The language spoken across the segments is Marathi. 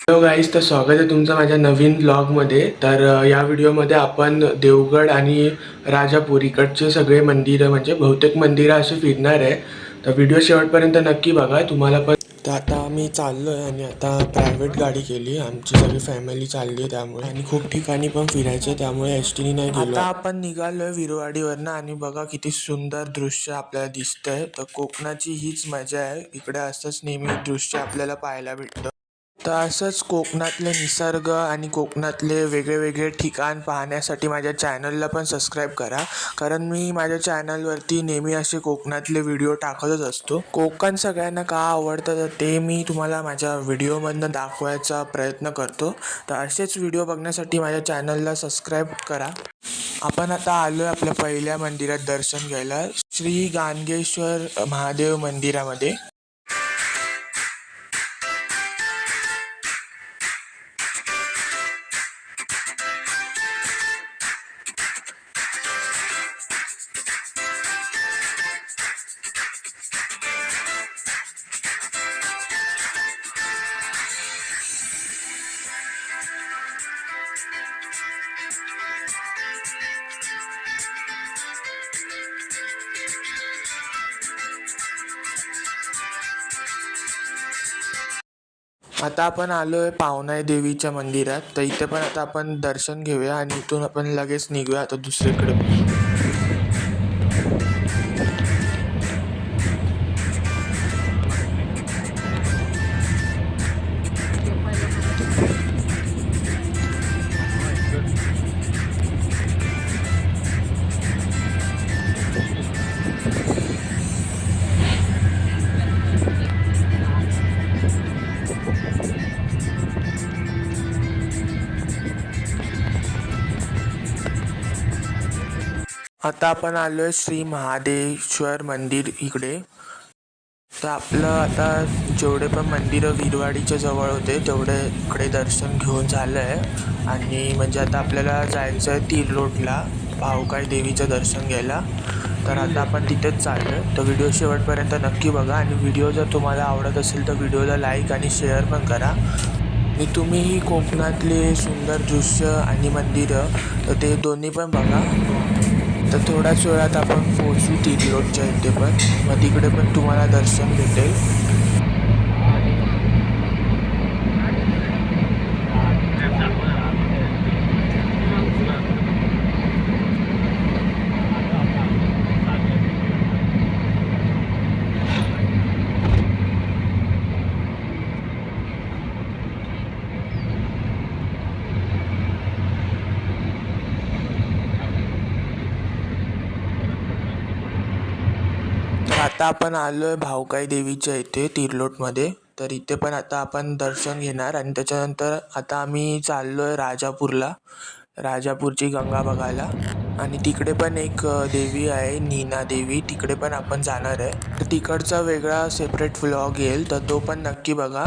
हॅलो गाईज तर स्वागत आहे तुमचं माझ्या नवीन ब्लॉगमध्ये तर या व्हिडिओमध्ये आपण देवगड आणि राजापूर इकडचे सगळे मंदिरं म्हणजे बहुतेक मंदिरं असे फिरणार आहे. तर व्हिडिओ शेवटपर्यंत नक्की बघा. तुम्हाला पण तर आता आम्ही चाललो आहे आणि आता प्रायव्हेट गाडी केली. आमची सगळी फॅमिली चालली आहे त्यामुळे. आणि खूप ठिकाणी पण फिरायचं त्यामुळे एस टीने नाही गेलो. आता आपण निघालोय विरवाडीवरनं आणि बघा किती सुंदर दृश्य आपल्याला दिसतंय. तर कोकणाची हीच मजा आहे. इकडे असंच नेहमी दृश्य आपल्याला पाहायला भेटतं. तर असंच कोकणातले निसर्ग आणि कोकणातले वेगळे वेगळे ठिकाण पाहण्यासाठी माझ्या चॅनलला पण सबस्क्राईब करा. कारण मी माझ्या चॅनलवरती नेहमी असे कोकणातले व्हिडिओ टाकतच असतो. कोकण सगळ्यांना का आवडतं तर ते मी तुम्हाला माझ्या व्हिडिओमधनं दाखवायचा प्रयत्न करतो. तर असेच व्हिडिओ बघण्यासाठी माझ्या चॅनलला सबस्क्राईब करा. आपण आता आलो आहे आपल्या पहिल्या मंदिरात दर्शन घ्यायला. श्री गानगेश्वर महादेव मंदिरामध्ये. आता आपण आलो आहे पावनाई देवीच्या मंदिरात. तर इथे पण आता आपण दर्शन घेऊया आणि इथून आपण लगेच निघूया आता दुसरीकडे. आता आपण आलो आहे श्री महादेश्वर मंदिर इकडे. तर आपलं आता जेवढे पण मंदिरं विरवाडीच्या जवळ होते तेवढे इकडे दर्शन घेऊन झालं आहे आणि म्हणजे आता आपल्याला जायचं आहे तिरलोटला रोडला देवीचं दर्शन घ्यायला. तर आता आपण तिथेच चाललो आहे तर व्हिडिओ शेवटपर्यंत नक्की बघा. आणि व्हिडिओ जर तुम्हाला आवडत असेल तर व्हिडिओला लाईक आणि शेअर पण करा. आणि तुम्हीही कोकणातले सुंदर दृश्य आणि मंदिरं तर ते दोन्ही पण बघा. तर थोड्याच वेळात आपण पोहोचू तिरलोटच्या इथे पण मग तिकडे पण तुम्हाला दर्शन भेटेल तर आता आपण आलो आहे भावकाई देवीच्या इथे तिरलोटमध्ये. तर इथे पण आता आपण दर्शन घेणार आणि त्याच्यानंतर आता आम्ही चाललो आहे राजापूरला. राजापूरची गंगा बघायला. आणि तिकडे पण एक देवी आहे नीना देवी. तिकडे पण आपण जाणार आहे. तर तिकडचा वेगळा सेपरेट व्लॉग येईल तर तो पण नक्की बघा.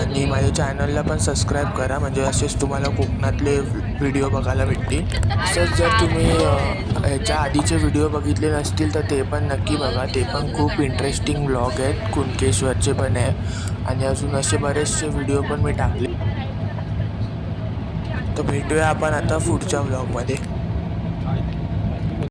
आणि माझ्या चॅनलला पण सबस्क्राईब करा. म्हणजे असेच तुम्हाला कोकणातले व्हिडिओ बघायला भेटतील. तसंच जर तुम्ही ह्याच्या आधीचे व्हिडिओ बघितले नसतील तर ते पण नक्की बघा. ते पण खूप इंटरेस्टिंग ब्लॉग आहेत. कुणकेश्वरचे पण आहे. आणि अजून असे बरेचसे व्हिडिओ पण मी टाकले. तर भेटूया आपण आता पुढच्या ब्लॉगमध्ये